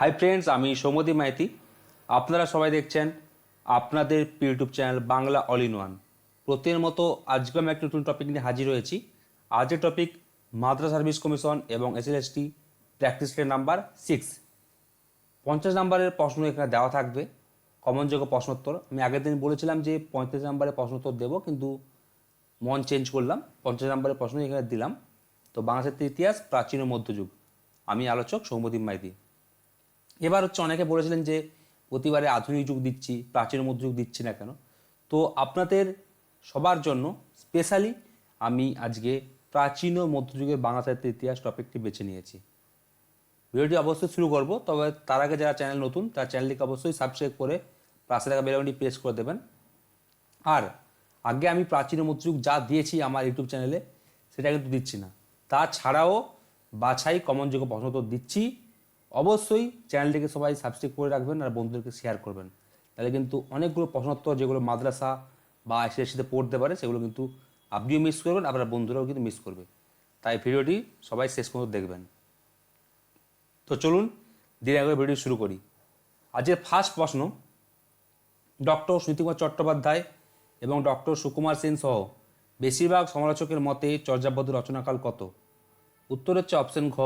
Hi friends আমি সৌমদী মাইতি। আপনারা সবাই দেখছেন আপনাদের YouTube channel Bangla all in one প্রতিদিনের মতো আজকে আমি একটা নতুন টপিক নিয়ে হাজির হয়েছি। আজকের টপিক মাদ্রাসা সার্ভিস কমিশন এবং এসএলএসটি প্র্যাকটিস নাম্বার সিক্স পঞ্চাশ নাম্বারের প্রশ্ন এখানে দেওয়া থাকবে। কমনযোগ্য প্রশ্নোত্তর। আমি আগের দিন বলেছিলাম যে পঁয়ত্রিশ নাম্বারের প্রশ্নোত্তর দেবো, কিন্তু মন চেঞ্জ করলাম। পঞ্চাশ নাম্বারের প্রশ্ন এখানে দিলাম। তো বাংলাদেশের ইতিহাস, প্রাচীন ও মধ্যযুগ। আমি আলোচক সৌম্যদীপ মাইতি। এবার হচ্ছে অনেকে বলেছিলেন যে প্রতিবারে আধুনিক যুগ দিচ্ছি, প্রাচীন মধ্যযুগ দিচ্ছি না কেন? তো আপনাদের সবার জন্য স্পেশালি আমি আজকে প্রাচীন ও মধ্যযুগের বাংলা সাহিত্যের ইতিহাস টপিকটি বেছে নিয়েছি। ভিডিওটি অবশ্যই শুরু করব, তবে তার আগে যারা চ্যানেল নতুন, তার চ্যানেলটিকে অবশ্যই সাবস্ক্রাইব করে পাশে থাকা বেলাউনটি প্রেস করে দেবেন। আর আগে আমি প্রাচীন মধ্যযুগ যা দিয়েছি আমার ইউটিউব চ্যানেলে সেটা কিন্তু দিচ্ছি না। তাছাড়াও বাছাই কমনযোগ্য প্রশ্ন তো দিচ্ছি। অবশ্যই চ্যানেলটিকে সবাই সাবস্ক্রাইব করে রাখবেন আর বন্ধুদেরকে শেয়ার করবেন। তাহলে কিন্তু অনেকগুলো প্রশ্নোত্তর, যেগুলো মাদ্রাসা বা এসএসসিতে পড়তে পারে, সেগুলো কিন্তু আপনিও মিস করবেন, আপনার বন্ধুরাও কিন্তু মিস করবে। তাই ভিডিওটি সবাই শেষ পর্যন্ত দেখবেন। তো চলুন দিন আগে ভিডিও শুরু করি। আজকের ফার্স্ট প্রশ্ন ডক্টর সুনীতিকুমার চট্টোপাধ্যায় এবং ডক্টর সুকুমার সেন সহ বেশিরভাগ সমালোচকের মতে চর্যাপদ রচনাকাল কত? উত্তর হচ্ছে অপশন ঘ,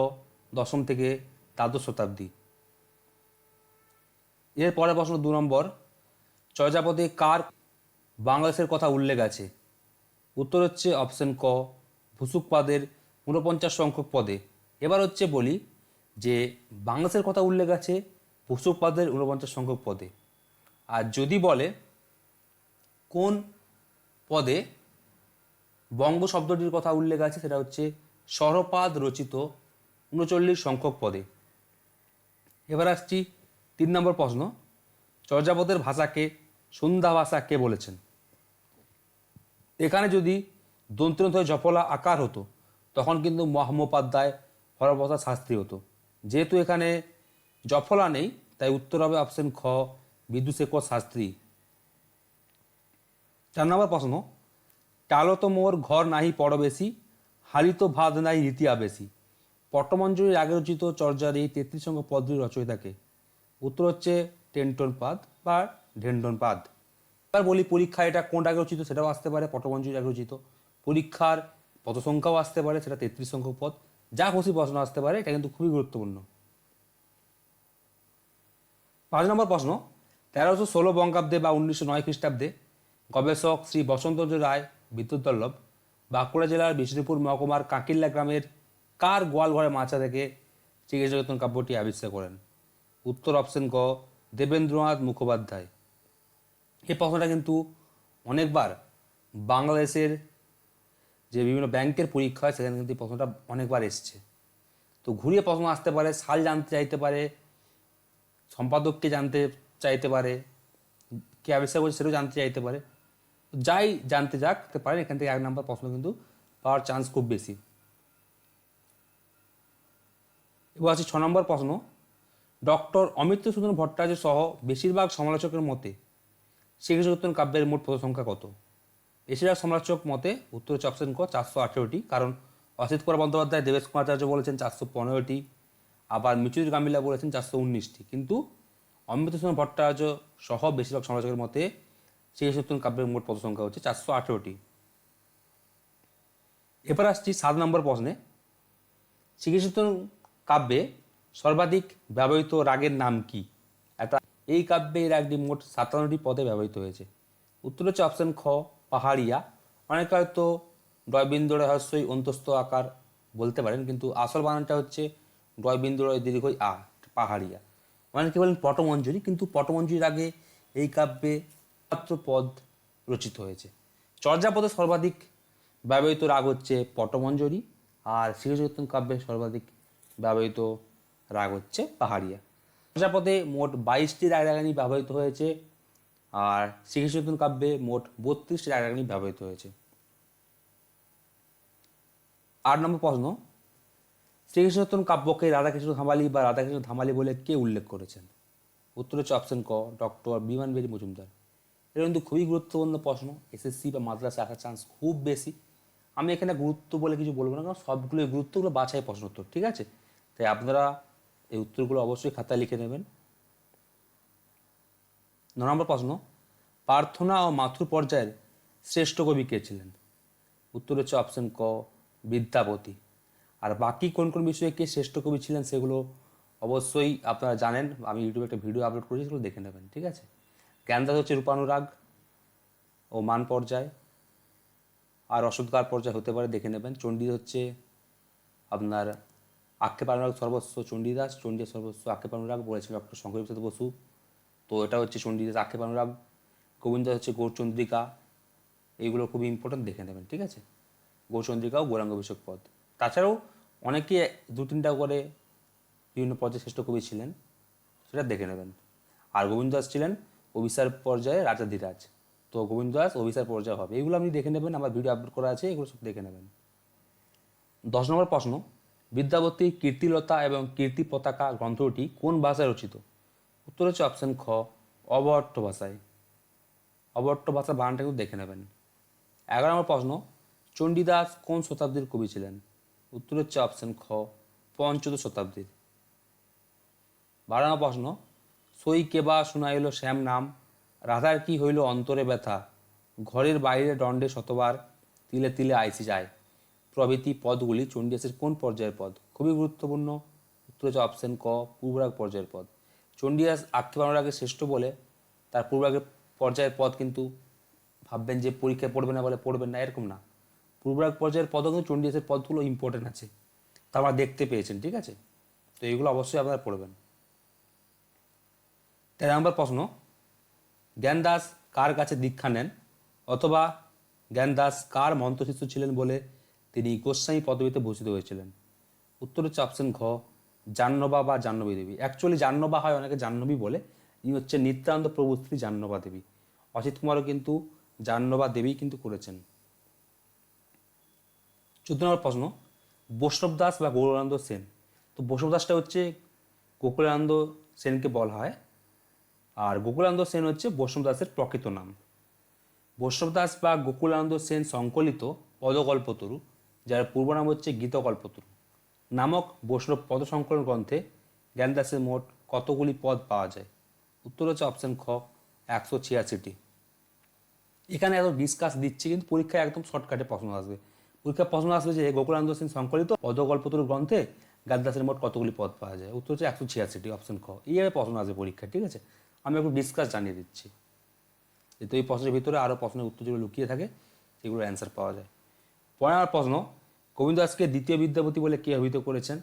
দশম থেকে দ্বাদশ শতাব্দী। এর পরে প্রশ্ন দু নম্বর, চর্যাপদে কার বাংলাদেশের কথা উল্লেখ আছে? উত্তর হচ্ছে অপশন ক, ভুসুকপাদের ঊনপঞ্চাশ সংখ্যক পদে। এবার হচ্ছে বলি যে বাংলাদেশের কথা উল্লেখ আছে ভুসুকপাদের ঊনপঞ্চাশ সংখ্যক পদে। আর যদি বলে কোন পদে বঙ্গ শব্দটির কথা উল্লেখ আছে, সেটা হচ্ছে স্বরপাদ রচিত উনচল্লিশ সংখ্যক পদে। এবার আসছি তিন নম্বর প্রশ্ন, চর্যাপদের ভাষাকে সন্ধ্যা ভাষা কে বলেছেন? এখানে যদি দন্ত্রন্ত জফলা আকার হতো, তখন কিন্তু মহামোপাধ্যায় হরপ্রসাদ শাস্ত্রী হতো। যেহেতু এখানে জফলা নেই, তাই উত্তর হবে অপশন খ বিদ্যুশেখর শাস্ত্রী। চার নম্বর প্রশ্ন টালো তো মোর ঘর নাহি পরবেশি হালিত ভাত নাই রীতি আবেশি। পট্টমঞ্জুরির আগে রচিত চর্যার এই তেত্রিশ সংখ্যক পদটির রচয়িতাকে। উত্তর হচ্ছে টেন্টন পাদ বা ঢেন্ডন পাদ এবার বলি পরীক্ষা এটা কোনটা আগে রচিত সেটাও আসতে পারে পটমঞ্জুরির আগে রচিত। পরীক্ষার পদ সংখ্যাও আসতে পারে, সেটা তেত্রিশ সংখ্যক পদ। যা খুশি প্রশ্ন আসতে পারে, এটা কিন্তু খুবই গুরুত্বপূর্ণ। পাঁচ নম্বর প্রশ্ন, তেরোশো ষোলো বঙ্গাব্দে বা উনিশশো নয় খ্রিস্টাব্দে গবেষক শ্রী বসন্তচন্দ্র রায় বিদ্যুৎদল্লভ বাঁকুড়া জেলার বিষ্ণুপুর মহকুমার কাকিল্লা গ্রামের কার গোয়ালঘরে মাচা থেকে চিকিৎসাযত্ন কাব্যটি আবিষ্কার করেন? উত্তর অপশন ক, দেবেন্দ্রনাথ মুখোপাধ্যায়। এই প্রশ্নটা কিন্তু অনেকবার বাংলাদেশের যে বিভিন্ন ব্যাংকের পরীক্ষা হয়, সেখানে কিন্তু প্রশ্নটা অনেকবার এসছে। তো ঘুরিয়ে প্রশ্ন আসতে পারে, সাল জানতে চাইতে পারে, সম্পাদককে জানতে চাইতে পারে, কে আবিষ্কার করছে সেটাও জানতে চাইতে পারে। যাই জানতে যাক, পারেন, এখান থেকে এক নম্বর প্রশ্ন কিন্তু পাওয়ার চান্স খুব বেশি। এবার আছে ছ নম্বর প্রশ্ন। ডক্টর অমিত্র সুন্দর ভট্টাচার্য সহ বেশিরভাগ সমালোচকের মতে শ্রীকৃষ্ণ কাব্যের মোট পদ সংখ্যা কত? বেশিরভাগ সমালোচক মতে উত্তর হচ্ছে অপশন ক, চারশো আঠেরোটি। কারণ অসিত কুমার বন্দ্যোপাধ্যায়, দেবেশ কুমারাচার্য বলেছেন চারশো পনেরোটি। আবার মিচুর গামিলা বলেছেন চারশো উনিশটি। কিন্তু অমৃত সুন্দর ভট্টাচার্য সহ বেশিরভাগ সমালোচকের মতে শ্রীকৃষ্ণ কাব্যের মোট পদ সংখ্যা হচ্ছে চারশো আঠেরোটি। এবার আসছি সাত নম্বর প্রশ্নে। শ্রীকৃষ্ণ কাব্যে সর্বাধিক ব্যবহৃত রাগের নাম কি? এটা এই কাব্যে এর রাগটি মোট সাতান্নটি পদে ব্যবহৃত হয়েছে। উত্তর হচ্ছে অপশন খ, পাহাড়িয়া। অনেকে হয়তো ডয়বিন্দুর হস্যই অন্তস্থ আকার বলতে পারেন, কিন্তু আসল বানানটা হচ্ছে ডয়বিন্দুর দীর্ঘই আ, পাহাড়িয়া। অনেকে বলেন পটমঞ্জুরি, কিন্তু পটমঞ্জুরির আগে এই কাব্যে মাত্র পদ রচিত হয়েছে। চর্যাপদে সর্বাধিক ব্যবহৃত রাগ হচ্ছে পটমঞ্জরি, আর শ্রীচৈতন্য কাব্যে সর্বাধিক ব্যবহৃত রাগ হচ্ছে পাহাড়িয়া। চর্যাপদে মোট বাইশটি রাগরাগানি ব্যবহৃত হয়েছে আর শ্রীকৃষ্ণ কাব্যে মোট বত্রিশটি রাগরাগানি ব্যবহৃত হয়েছে। আট নম্বর প্রশ্ন শ্রীকৃষ্ণ কাব্যকে রাধাকৃষ্ণ ধামালি বা রাধাকৃষ্ণ ধামালি বলে কে উল্লেখ করেছেন? উত্তর হচ্ছে অপশন ক ডক্টর বিমান বেরি মজুমদার। এটা কিন্তু খুবই গুরুত্বপূর্ণ প্রশ্ন এসএসসি বা মাদ্রাসা আসার চান্স খুব বেশি। আমি এখানে গুরুত্ব বলে কিছু বলব না, কারণ সবগুলো গুরুত্বগুলো বাছাই প্রশ্ন উত্তর, ঠিক আছে? তাই আপনারা এই উত্তরগুলো অবশ্যই খাতায় লিখে নেবেন। ন নম্বর প্রশ্ন, প্রার্থনা ও মাথুর পর্যায়ের শ্রেষ্ঠ কবি কে ছিলেন? উত্তর হচ্ছে অপশন ক, বিদ্যাপতি। আর বাকি কোন কোন বিষয়ে কে শ্রেষ্ঠ কবি ছিলেন সেগুলো অবশ্যই আপনারা জানেন। আমি ইউটিউবে একটা ভিডিও আপলোড করেছি, সেগুলো দেখে নেবেন, ঠিক আছে? জ্ঞানদাস হচ্ছে রূপানুরাগ ও মান পর্যায়। আর অসৎকার পর্যায় হতে পারে, দেখে নেবেন। চণ্ডী হচ্ছে আপনার আক্ষেপ অনুরাগ সর্বস্ব চণ্ডীদাস চণ্ডী সর্বস্ব আক্ষেপ অনুরাগ বলেছিল ডক্টর শঙ্কর প্রসাদ বসু। তো এটা হচ্ছে চণ্ডীদাস আক্ষেপ অনুরাগ গোবিন্দ হচ্ছে গৌরচন্দ্রিকা। এইগুলো খুবই ইম্পর্টেন্ট দেখে নেবেন, ঠিক আছে? গৌরচন্দ্রিকা ও গৌরাঙ্গ অভিষেক পদ। তাছাড়াও অনেকে দু তিনটা করে বিভিন্ন পর্যায়ে শ্রেষ্ঠ কবি ছিলেন, সেটা দেখে নেবেন। আর গোবিন্দ দাস ছিলেন অভিসার পর্যায়ে রাজা ধীরাজ। তো গোবিন্দ দাস অভিসার পর্যায়ে হবে। এগুলো আপনি দেখে নেবেন, আমার ভিডিও আপলোড করা আছে, এগুলো সব দেখে নেবেন। দশ নম্বর প্রশ্ন। বিদ্যাপতি কীর্তিলতা এবং কীর্তি পতাকা গ্রন্থটি কোন ভাষায় রচিত? উত্তর হচ্ছে অপশন খ অবহট্ট ভাষায়। অবহট্ট ভাষা বানানটা কিন্তু দেখে নেবেন। এগারো নম্বর প্রশ্ন, চণ্ডীদাস কোন শতাব্দীর কবি ছিলেন? উত্তর হচ্ছে অপশন খ, পঞ্চদশ শতাব্দীর। বারো নম্বর প্রশ্ন, সই কেবা শুনাইল শ্যাম নাম? রাধার কি হইল অন্তরে ব্যথা? ঘরের বাইরে দণ্ডে শতবার তিলে তিলে আইসি যায়। প্রভৃতি পদগুলি চণ্ডীদাসের কোন পর্যায়ের পদ? খুবই গুরুত্বপূর্ণ। উত্তর হচ্ছে অপশন ক পূর্বরাগ পর্যায়ের পদ। চণ্ডীদাস আক্ষেপ অনুরাগে শ্রেষ্ঠ বলে, তার পূর্বরাগের পর্যায়ের পদ কিন্তু ভাববেন যে পরীক্ষায় পড়বে না বলে পড়বেন না, এরকম না। পূর্বরাগ পর্যায়ের পদও কিন্তু চণ্ডীদাসের পদগুলো ইম্পর্টেন্ট আছে। তা আমরা দেখতে পেয়েছেন, ঠিক আছে? তো এইগুলো অবশ্যই আপনারা পড়বেন। তেরো নম্বর প্রশ্ন, জ্ঞানদাস কার কাছে দীক্ষা নেন? অথবা জ্ঞানদাস কার মন্ত্রশিষ্য ছিলেন বলে তিনি গোস্বামী পদবীতে ভূষিত হয়েছিলেন। উত্তর অপশন ঘ, জাহ্নবা বা জাহ্নবী দেবী। অ্যাকচুয়ালি জাহ্নবা হয়, অনেকে জাহ্নবী বলে। ইনি হচ্ছে নিত্যানন্দ প্রভু স্ত্রী জাহ্নবা দেবী। অজিত কুমারও কিন্তু জাহ্নবা দেবী কিন্তু করেছেন। চোদ্দ নম্বর প্রশ্ন, বৈষ্ণব দাস বা গৌরানন্দ সেন? তো বৈষ্ণব দাসটা হচ্ছে গোকুলানন্দ সেনকে বলা হয়। আর গোকুলানন্দ সেন হচ্ছে বৈষ্ণব দাসের প্রকৃত নাম। বৈষ্ণব দাস বা গোকুলানন্দ সেন সংকলিত পদকল্পতরু যার পূর্ব নাম হচ্ছে গীতকল্পতরু। নামক বৈষ্ণব পদ সংকলন গ্রন্থে জ্ঞানদাসের মোট কতগুলি পদ পাওয়া যায়? উত্তর হচ্ছে অপশন খ, একশো ছিয়াশিটি। এখানে এত ডিসকাস দিচ্ছি, কিন্তু পরীক্ষায় একদম শর্টকাটে প্রশ্ন আসবে। পরীক্ষায় প্রশ্ন আসবে যে গোকুলানন্দ সিং সংকলিত পদকল্পতরু গ্রন্থে জ্ঞানদাসের মোট কতগুলি পদ পাওয়া যায়? উত্তর হচ্ছে একশো ছিয়াশিটি অপশন খ। এইভাবে প্রশ্ন আসবে পরীক্ষা ঠিক আছে? আমি একটু ডিসকাস জানিয়ে দিচ্ছি। যেহেতু এই প্রশ্নের ভিতরে আরও প্রশ্নের উত্তর যেগুলো লুকিয়ে থাকে সেগুলো অ্যান্সার পাওয়া যায়। আমার প্রশ্ন গোবিন্দ দাসকে দ্বিতীয় বিদ্যাপতি বলে কে অভিহিত করেছেন?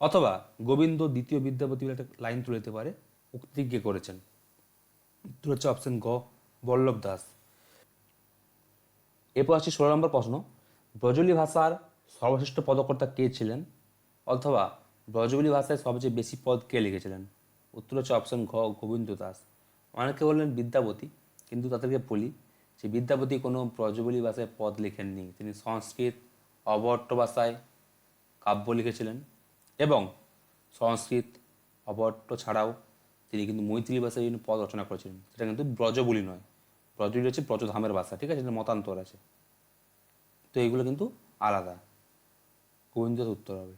অথবা গোবিন্দ দ্বিতীয় বিদ্যাপতি বলে একটা লাইন তুলে দিতে পারে উক্তি কে করেছেন। উত্তর হচ্ছে অপশন গ, বল্লভ দাস। এরপর আসছে ষোলো নম্বর প্রশ্ন, ব্রজলি ভাষার সর্বশ্রেষ্ঠ পদকর্তা কে ছিলেন? অথবা ব্রজবলি ভাষায় সবচেয়ে বেশি পদ কে লিখেছিলেন? উত্তর হচ্ছে অপশন ঘ গোবিন্দ দাস। অনেকে বললেন বিদ্যাপতি, কিন্তু তাদেরকে বলি যে বিদ্যাপতি কোনো ব্রজবলি ভাষায় পদ লেখেননি। তিনি সংস্কৃত অবহট্ট ভাষায় কাব্য লিখেছিলেন এবং সংস্কৃত অবহট্ট ছাড়াও তিনি কিন্তু মৈত্রী ভাষায় বিভিন্ন পদ রচনা করেছিলেন। সেটা কিন্তু ব্রজবলি নয়। ব্রজবলি হচ্ছে ব্রজধামের ভাষা, ঠিক আছে? এটা মতান্তর আছে। তো এইগুলো কিন্তু আলাদা। গোবিন্দ উত্তর হবে।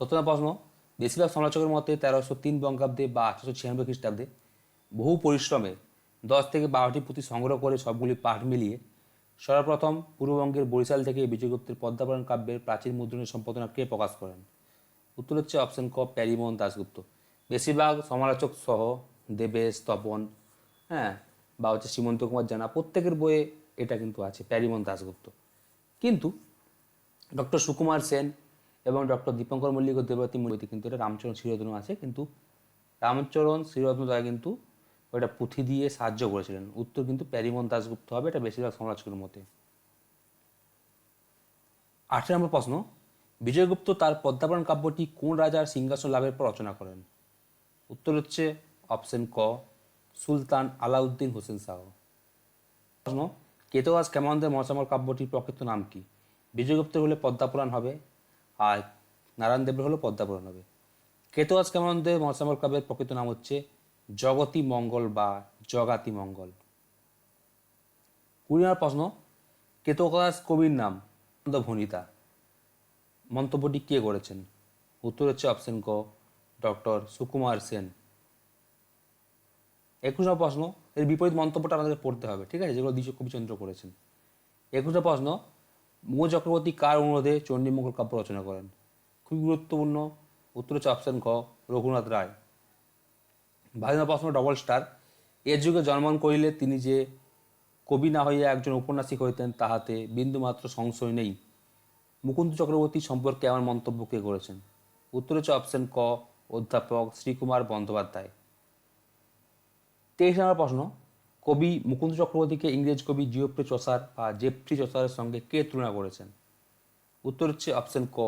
সত্যনা প্রশ্ন বেশিরভাগ সমালোচকের মতে তেরোশো তিন বঙ্গাব্দে বা আঠারোশো ছিয়ানব্বই খ্রিস্টাব্দে বহু পরিশ্রমে দশ থেকে বারোটি পুঁথি সংগ্রহ করে সবগুলি পাঠ মিলিয়ে সর্বপ্রথম পূর্ববঙ্গের বরিশাল থেকে বিজয়গুপ্তের পদ্মাপরায়ণ কাব্যের প্রাচীন মুদ্রণের সম্পাদনা কে প্রকাশ করেন? উত্তর হচ্ছে অপশন ক, প্যারিমোহন দাশগুপ্ত। বেশিরভাগ সমালোচক সহ দেবেশ, তপন হ্যাঁ বা হচ্ছে সীমন্ত কুমার জানা প্রত্যেকের বইয়ে এটা কিন্তু আছে, প্যারিমোহন দাশগুপ্ত। কিন্তু ডক্টর সুকুমার সেন এবং ডক্টর দীপঙ্কর মল্লিক ও দেবতী মল্লিক কিন্তু এটা রামচরণ শ্রীরত্ন আছে, কিন্তু রামচরণ শ্রীরত্ন তারা কিন্তু ওটা পুঁথি দিয়ে সাহায্য করেছিলেন। উত্তর কিন্তু প্যারিমন দাশগুপ্ত হবে, এটা বেশিরভাগ সমালোচকের মতে। আঠেরো নম্বর প্রশ্ন, বিজয়গুপ্ত তার পদ্মাপরায়ণ কাব্যটি কোন রাজার সিংহাসন লাভের পর রচনা করেন? উত্তর হচ্ছে অপশন ক, সুলতান আলাউদ্দিন হোসেন শাহ। প্রশ্ন কেতোয়াজ কেমনদের মহাচামর কাব্যটির প্রকৃত নাম কি? বিজয়গুপ্তের হলে পদ্মাপুরাণ হবে, আর নারায়ণ দেবের হলো পদ্মাপুরাণ হবে। কেতোয়াজ কেমনদের মহাচামর কাব্যের প্রকৃত নাম হচ্ছে জগতী মঙ্গল বা জগাতি মঙ্গল। কুড়ি নম্বর প্রশ্ন কেতকাস কবির নাম ভনিতা মন্তব্যটি কে করেছেন? উত্তর হচ্ছে অপশন ক ডক্টর সুকুমার সেন। একুশ নম্বর প্রশ্ন, এর বিপরীত মন্তব্যটা আমাদের পড়তে হবে, ঠিক আছে? যেগুলো দ্বিতীয় কবিচন্দ্র করেছেন। একুশ নম্বর প্রশ্ন, মুঘল চক্রবর্তী কার অনুরোধে চণ্ডীমঙ্গল কাব্য রচনা করেন? খুবই গুরুত্বপূর্ণ। উত্তর হচ্ছে অপশন খ রঘুনাথ রায়। নম্বর প্রশ্ন ডবল স্টার এর যুগে জন্মগ্রহণ করিলে তিনি যে কবি না হইয়া একজন উপন্যাসিক হইতেন, তাহাতে বিন্দুমাত্র সংশয় নেই। মুকুন্দ চক্রবর্তী সম্পর্কে আমার মন্তব্য কে করেছেন? উত্তর হচ্ছে অপশন ক, অধ্যাপক শ্রীকুমার বন্দ্যোপাধ্যায়। তেইশ নম্বর প্রশ্ন, কবি মুকুন্দ চক্রবর্তীকে ইংরেজ কবি জিওপ্রি চসার বা জেফ্রি চসারের সঙ্গে কে তুলনা করেছেন? উত্তর হচ্ছে অপশন ক,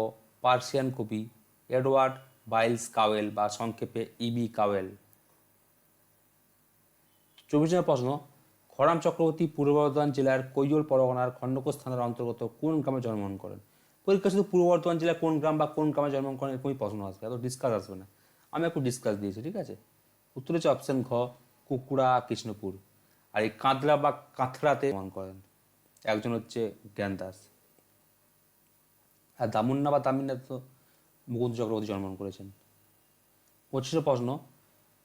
পার্সিয়ান কবি এডওয়ার্ড বাইলস কাওয়েল বা সংক্ষেপে ইবি কাওয়েল। চব্বিশ নম্বর প্রশ্ন খরাম চক্রবর্তী পূর্ব বর্ধমান জেলার কৈজল পরগনার খণ্ডকোষ থানার অন্তর্গত কোন গ্রামে জন্মগ্রহণ করেন? পরীক্ষা শুধু পূর্ব বর্ধমান জেলার কোন গ্রাম বা কোন গ্রামে জন্মগ্রহণ করেন এরকমই প্রশ্ন আসবে, এত ডিসকাস আসবে না। আমি একটু ডিসকাস দিয়েছি, ঠিক আছে? উত্তর হচ্ছে অপশন ঘ, কুকুড়া, কৃষ্ণপুর। আর এই কাঁদলা বা কাঁথড়াতে জন্মগ্রহণ করেন। একজন হচ্ছে জ্ঞান দাস। আর দামুন্না বা দামিন্না তো মুকুন্দ চক্রবর্তী জন্মগ্রহণ করেছেন। পঁচিশে প্রশ্ন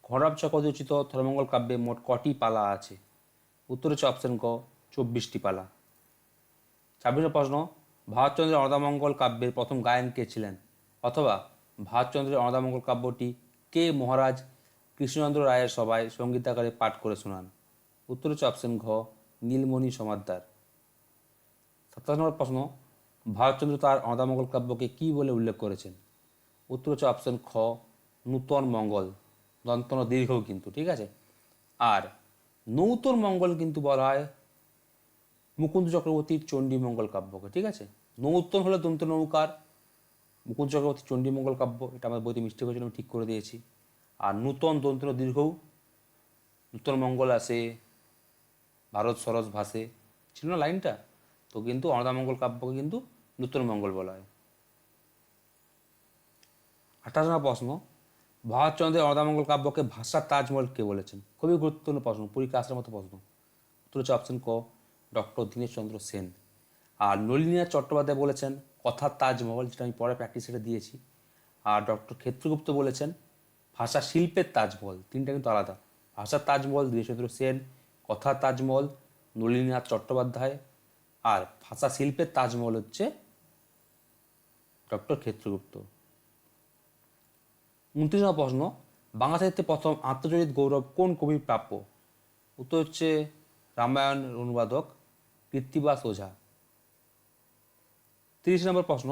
ঘরাব চক্রবর্তী রচিত ধর্মঙ্গল কাব্যে মোট কটি পালা আছে? উত্তর হচ্ছে অপশন ক, চব্বিশটি পালা। ছাব্বিশে প্রশ্ন, ভারতচন্দ্রের অনাদামঙ্গল কাব্যের প্রথম গায়ন কে ছিলেন? অথবা, ভারতচন্দ্রের অনাদামঙ্গল কাব্যটি কে মহারাজ কৃষ্ণচন্দ্র রায়ের সভায় সঙ্গীতাকারে পাঠ করে শোনান? উত্তর হচ্ছে অপশন ঘ, নীলমণি সমাদ্দার। সাতাশ নম্বর প্রশ্ন, ভারতচন্দ্র তার অনাদামঙ্গল কাব্যকে কী বলে উল্লেখ করেছেন? উত্তর হচ্ছে অপশন খ, নূতন মঙ্গল। দন্তন দীর্ঘ কিন্তু, ঠিক আছে? আর নৌতন মঙ্গল কিন্তু বলা হয় মুকুন্দ চক্রবর্তীর চণ্ডীমঙ্গল কাব্যকে, ঠিক আছে? নৌতন হলো দন্ত নৌকার, মুকুন্দ চক্রবর্তীর চণ্ডীমঙ্গল কাব্য, এটা আমার বইতে মিষ্টি হয়েছিল, আমি ঠিক করে দিয়েছি। আর নূতন দন্ত দীর্ঘও নূতন মঙ্গল আসে, ভারত সরস ভাসে, ছিল না লাইনটা? তো কিন্তু অনাদামঙ্গল কাব্যকে কিন্তু নূতন মঙ্গল বলা হয়। আঠাশ নম্বর প্রশ্ন ভারতচন্দ্রের অনাদামঙ্গল কাব্যকে ভাষার তাজমহল কে বলেছেন? খুবই গুরুত্বপূর্ণ প্রশ্ন পরীক্ষা আসার মতো প্রশ্ন। উত্তর হচ্ছে অপশন ক ডক্টর দীনেশ চন্দ্র সেন। আর নলিনীনাথ চট্টোপাধ্যায় বলেছেন, কথার তাজমহল যেটা আমি পরে প্র্যাকটিস দিয়েছি। আর ডক্টর ক্ষেত্রগুপ্ত বলেছেন, ভাষা শিল্পের তাজমহল, তিনটা কিন্তু আলাদা। ভাষার তাজমহল, দীনেশচন্দ্র সেন, কথার তাজমহল, নলিনীনাথ চট্টোপাধ্যায়। আর ভাষা শিল্পের তাজমহল হচ্ছে ডক্টর ক্ষেত্রগুপ্ত। উনত্রিশ নম্বর প্রশ্ন, বাংলা সাহিত্যে প্রথম আত্মচরিত গৌরব কোন কবির প্রাপ্য? উত্তর হচ্ছে রামায়ণ, অনুবাদক কৃত্তিবাস ওঝা তিরিশ নম্বর প্রশ্ন,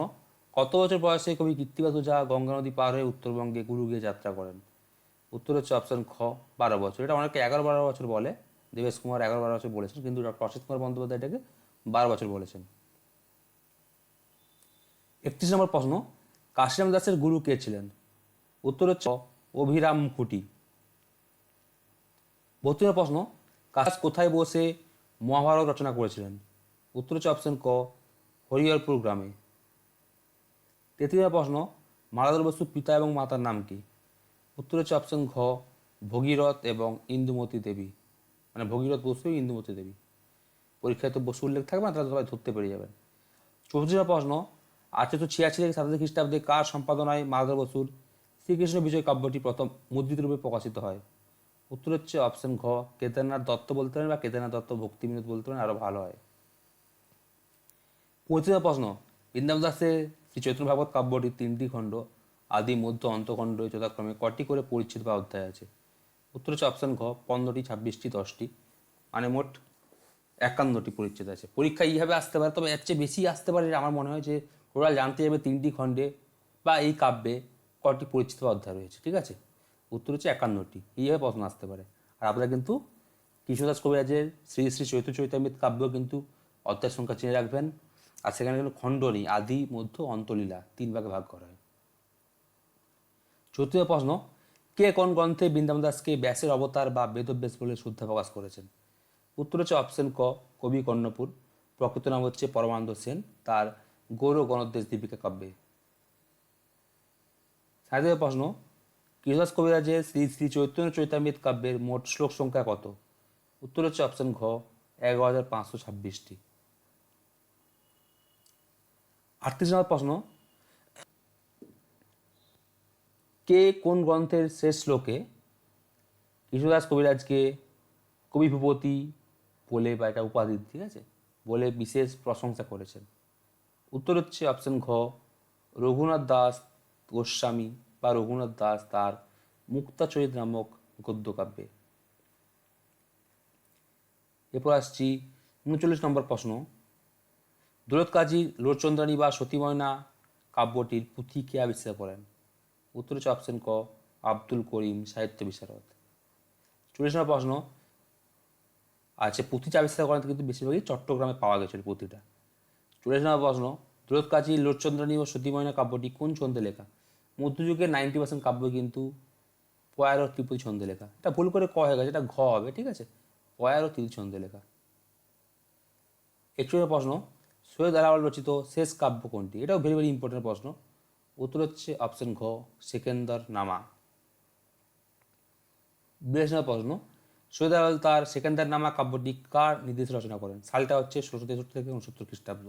কত বছর বয়সে কবি কৃত্তিবাস ওঝা গঙ্গা নদী পার হয়ে উত্তরবঙ্গে গুরু গিয়ে যাত্রা করেন? উত্তর হচ্ছে অপশন খ, বারো বছর। এটা অনেকে এগারো বারো বছর বলে, দেবেশ কুমার এগারো বারো বছর বলেছেন, কিন্তু ডক্টর অসিত কুমার বন্দ্যোপাধ্যায় এটাকে বারো বছর বলেছেন। একত্রিশ নম্বর প্রশ্ন, কাশিরাম দাসের গুরু কে ছিলেন? উত্তর হচ্ছে অভিরাম খুঁটি বত্রিশ প্রশ্ন কাশ কোথায় বসে মহাভারত রচনা করেছিলেন? উত্তর হচ্ছে অপশন ক, হরিহরপুর গ্রামে। তেত্রিশ প্রশ্ন মালাধর বসুর পিতা এবং মাতার নাম কি? উত্তর হচ্ছে অপশন ঘ, ভগীরথ এবং ইন্দুমতী দেবী। মানে ভগীরথ বসু ইন্দুমতী দেবী। পরীক্ষায় তো বসু উল্লেখ থাকবে না, তাহলে সবাই ধরতে পেরে যাবেন। চৌত্রিশ প্রশ্ন, আঠারোশো ছিয়াশি থেকে সাতাশি খ্রিস্টাব্দে কার সম্পাদনায় মালাধর বসুর শ্রীকৃষ্ণ বিজয় কাব্যটি প্রথম মুদ্রিত রূপে প্রকাশিত হয়। উত্তর হচ্ছে অপশন ঘ, কেদারনাথ দত্ত বলতে পারেন বা কেদারনাথ দত্ত ভক্তি বিনোদ বলতে পারেন আরও ভালো হয়। পঁয়ত্রিশ প্রশ্ন বৃন্দাবন দাসের শ্রী চৈতন্য ভাগবত তিনটি খণ্ড, আদি, মধ্য, অন্তখণ্ড, যথাক্রমে কটি করে পরিচ্ছেদ বা অধ্যায় আছে? উত্তর হচ্ছে অপশন ঘ, পনেরোটি, ছাব্বিশটি, দশটি মানে মোট একান্নটি পরিচ্ছেদ আছে। পরীক্ষা এইভাবে আসতে পারে, তবে এর চেয়ে বেশি আসতে পারে, আমার মনে হয় যে ওরা জানতে যাবে তিনটি খণ্ডে বা এই কাব্যে। কটি পরিচিত অধ্যায় রয়েছে, ঠিক আছে? উত্তর হচ্ছে একান্নটি, এইভাবে প্রশ্ন আসতে পারে। আর আপনারা কিন্তু কৃষ্ণদাস কবিরাজের শ্রী শ্রী চৈত্র চৈতামৃত কাব্য কিন্তু অধ্যায় সংখ্যা চিনে রাখবেন। আর সেখানে কিন্তু খণ্ড নেই আদি, মধ্য, অন্তলীলা তিন ভাগে ভাগ করা হয়। চতুর্থ প্রশ্ন, কে কোন গ্রন্থে বৃন্দাবন দাসকে ব্যাসের অবতার বা বেদব্যাস বলে শ্রদ্ধা প্রকাশ করেছেন? উত্তর হচ্ছে অপশন ক, কবি কর্ণপুর। প্রকৃত নাম হচ্ছে পরমানন্দ সেন, তার গৌর গণদেশ দীপিকা কাব্যে। সাহিত্য প্রশ্ন কৃষ্ণদাস কবিরাজের শ্রী শ্রী চৈতন্য চৈতামৃত কাব্যের মোট শ্লোক সংখ্যা কত? উত্তর হচ্ছে অপশন ঘ, এগারো হাজার পাঁচশো ছাব্বিশটি। আটত্রিশ নম্বর প্রশ্ন, কে কোন গ্রন্থের শেষ শ্লোকে কৃষ্ণদাস কবিরাজকে কবি ভূপতি বলে বা একটা উপাধি, ঠিক আছে? বলে বিশেষ প্রশংসা করেছেন। উত্তর হচ্ছে অপশন ঘ, রঘুনাথ দাস গোস্বামী। বা রঘুনাথ দাস তার মুক্তাচরিত নামক গদ্যকাব্যে। এরপর আসছি উনচল্লিশ নম্বর প্রশ্ন। দৌলত কাজী লোরচন্দ্রানী বা সতীময়না কাব্যটির পুঁথি কে আবিষ্কার করেন? উত্তর হচ্ছে অপশন ক, আব্দুল করিম সাহিত্য বিশারদ। চল্লিশ নম্বর প্রশ্ন। আছে পুঁথিটা আবিষ্কার করেন কিন্তু বেশিরভাগই চট্টগ্রামে পাওয়া গেছিল পুঁথিটা। চল্লিশ নম্বর প্রশ্ন। দৌলত কাজী লোরচন্দ্রানী ও সতীময়না কাব্যটি কোন ছন্দে লেখা? মধ্যযুগের নাইনটি পার্সেন্ট কাব্য কিন্তু পয়ার ও ত্রিপুরি ছন্দে লেখা। এটা ভুল করে ক হয়ে গেছে, এটা ঘ হবে, ঠিক আছে? পয়ার ও ত্রিপুরি ছন্দে লেখা। একচুয়ালি প্রশ্ন, সৈয়দ আলাওয়াল রচিত শেষ কাব্য কোনটি? এটাও ভেরি ভেরি ইম্পর্টেন্ট প্রশ্ন। উত্তর হচ্ছে অপশন ঘ, সেকেন্দার নামা। বিরাশি প্রশ্ন, সৈয়দ আলাওয়াল তার সেকেন্দার নামা কাব্যটি কার নির্দেশে রচনা করেন? সালটা হচ্ছে ষোলোশো তেষট্টি থেকে উনসত্তর খ্রিস্টাব্দ।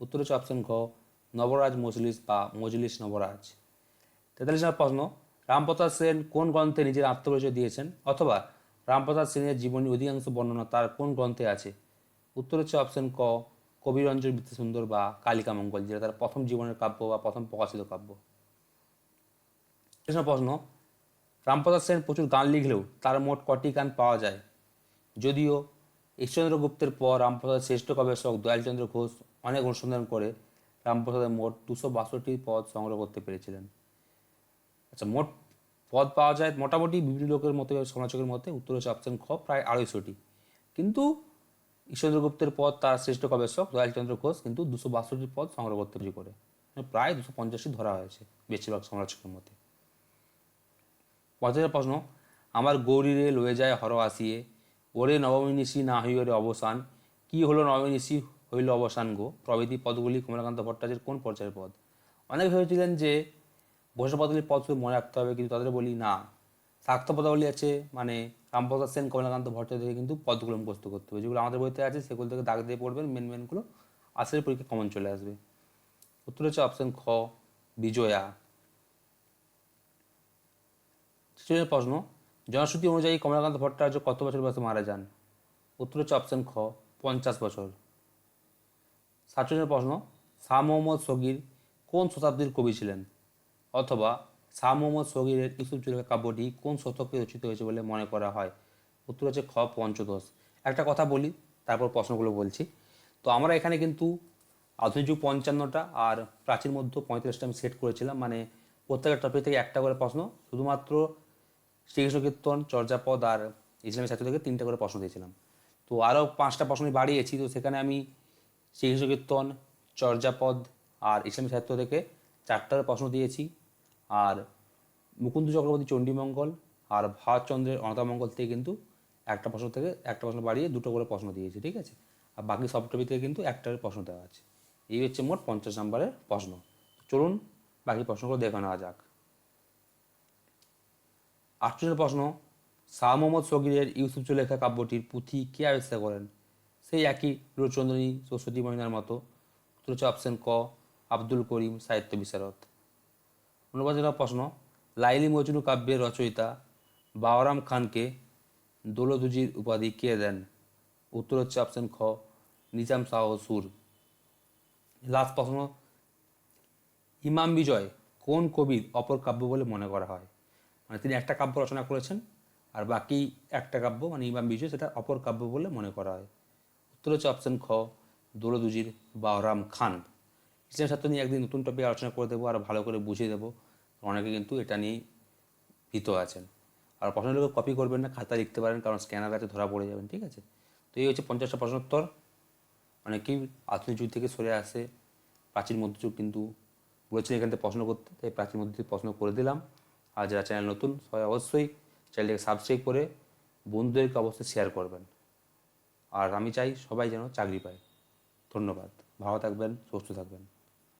উত্তর হচ্ছে অপশন ঘ, নবরাজ মজলিস বা মজলিস নবরাজ। তেতাল্লিশ নম্বর প্রশ্ন। রামপ্রসাদ সেন কোন গ্রন্থে নিজের আত্মপরিচয় দিয়েছেন? অথবা রামপ্রসাদ সেনের জীবনী অধিকাংশ বর্ণনা তার কোন গ্রন্থে আছে? উত্তর হচ্ছে অপশন ক, কবিরঞ্জন সুন্দর বা কালিকা মঙ্গল, যেটা তার প্রথম জীবনের কাব্য বা প্রথম প্রকাশিত কাব্য। প্রশ্ন, রামপ্রসাদ সেন প্রচুর গান লিখলেও তার মোট কটি গান পাওয়া যায়? যদিও ঈশ্বরচন্দ্র গুপ্তের পর রামপ্রসাদ শ্রেষ্ঠ গবেষক দয়ালচন্দ্র ঘোষ অনেক অনুসন্ধান করে রামপ্রসাদের মোট দুশো বাষট্টি পদ সংগ্রহ করতে পেরেছিলেন। আচ্ছা মোট পদ পাওয়া যায় মোটামুটি বিভিন্ন লোকের মতে, সমালোচকের মতে উত্তর হচ্ছে অপশন খ, প্রায় আড়াইশোটি। কিন্তু ঈশ্বরচন্দ্র গুপ্তের পদ তার শ্রেষ্ঠ গবেষক দয়ালচন্দ্র ঘোষ কিন্তু দুশো বাষট্টি পদ সংগ্রহ করতে করে। মানে প্রায় দুশো পঞ্চাশটি ধরা হয়েছে বেশিরভাগ সমালোচকের মতে। পঁচাশের প্রশ্ন, আমার গৌরীরে লয়ে যায় হর আসিয়ে, ওরে নবমী নিশি না হই ওরে অবসান, কি হলো নবমী নিশি হইল অবসান গো? প্রভৃতি পদগুলি কমলাকান্ত ভট্টাচার্যের কোন পর্যায়ের পদ? অনেকে ভেবেছিলেন যে বসে পদগুলির পদ শুধু মনে রাখতে হবে, কিন্তু তাদের বলি না। শাক্ত পদাবলী আছে মানে রামপ্রসাদ সেন, কমলাকান্ত ভট্টাচার্য কিন্তু পদগুলো মুখস্থ করতে হবে। যেগুলো আমাদের বইতে আছে, সেগুলো থেকে দাগ দিয়ে পড়বেন মেন মেনগুলো আসলে পরীক্ষা কমন চলে আসবে। উত্তর হচ্ছে অপশন খ, বিজয়া। প্রশ্ন, জনশ্রুতি অনুযায়ী কমলাকান্ত ভট্টাচার্য কত বছর বয়সে মারা যান? উত্তর হচ্ছে অপশন খ, পঞ্চাশ বছর। সাতচল্লিশ প্রশ্ন, শাহ মোহাম্মদ সগির কোন শতাব্দীর কবি ছিলেন? অথবা শাহ মোহাম্মদ সগিরের ইউসুফ জুলেখা কাব্যটি কোন শতকে রচিত হয়েছে বলে মনে করা হয়? উত্তর হচ্ছে খ পঞ্চদশ। একটা কথা বলি, তারপর প্রশ্নগুলো বলছি। তো আমরা এখানে কিন্তু আধুনিক যুগ পঞ্চান্নটা আর প্রাচীন মধ্য পঁয়ত্রিশটা আমি সেট করেছিলাম। মানে প্রত্যেকটা টপিক থেকে একটা করে প্রশ্ন, শুধুমাত্র শ্রীকৃষ্ণ কীর্তন, চর্যাপদ আর ইসলামী সাহিত্য থেকে তিনটা করে প্রশ্ন দিয়েছিলাম। তো আরও পাঁচটা প্রশ্ন বাড়িয়েছি, তো সেখানে আমি শ্রীকৃষ্ণ কীর্তন, চর্যাপদ আর ইসলামী সাহিত্য থেকে চারটার প্রশ্ন দিয়েছি। আর মুকুন্দ চক্রবর্তী চণ্ডীমঙ্গল আর ভারতচন্দ্রের অনাথামঙ্গল থেকে কিন্তু একটা প্রশ্ন থেকে, একটা প্রশ্ন বাড়িয়ে দুটো করে প্রশ্ন দিয়েছে, ঠিক আছে? আর বাকি সব টপিক থেকে কিন্তু একটার প্রশ্ন দেওয়া আছে। এই হচ্ছে মোট পঞ্চাশ নম্বরের প্রশ্ন। চলুন বাকি প্রশ্নগুলো দেখে নেওয়া যাক। আটচল্লিশ প্রশ্ন, শাহ মোহাম্মদ সগিরের ইউসুফ লেখা কাব্যটির পুঁথি কে আবিষ্কার করেন? সেই একই রুচন্দ্রনী সরস্বতী মহিনার মতো। হচ্ছে অপশন ক, আব্দুল করিম সাহিত্য বিশারদ। অনুবাদ প্রশ্ন। লাইলি মজনু কাব্যের রচয়িতা বাওরাম খানকে দোলদুজির উপাধি কে দেন? উত্তর হচ্ছে অপশন খ, নিজাম শাহ সুর। লাস্ট প্রশ্ন, ইমাম বিজয় কোন কবির অপর কাব্য বলে মনে করা হয়? মানে তিনি একটা কাব্য রচনা করেছেন আর বাকি একটা কাব্য মানে ইমাম বিজয়, সেটা অপর কাব্য বলে মনে করা হয়। উত্তর হচ্ছে অপশন খ, দোলদুজির বাওরাম খান। ইসলাম ছাত্র নিয়ে একদিন নতুন টপিক আলোচনা করে দেবো, আর ভালো করে বুঝিয়ে দেবো। অনেকে কিন্তু এটা নিয়ে ভীত আছেন। আর প্রশ্নগুলো কপি করবেন না, খাতা লিখতে পারেন, কারণ স্ক্যানার আছে, ধরা পড়ে যাবেন, ঠিক আছে? তো এই হচ্ছে পঞ্চাশটা প্রশ্নোত্তর। অনেকেই আধুনিক যুগ থেকে সরে আসে, প্রাচীন মধ্যযুগ কিন্তু বলেছেন এখান থেকে প্রশ্ন করতে, তাই প্রাচীন মধ্যযুগ প্রশ্ন করে দিলাম। আর যারা চ্যানেল নতুন, সবাই অবশ্যই চ্যানেলটাকে সাবস্ক্রাইব করে বন্ধুদেরকে অবশ্যই শেয়ার করবেন। আর আমি চাই সবাই যেন চাকরি পায়। ধন্যবাদ। ভালো থাকবেন, সুস্থ থাকবেন।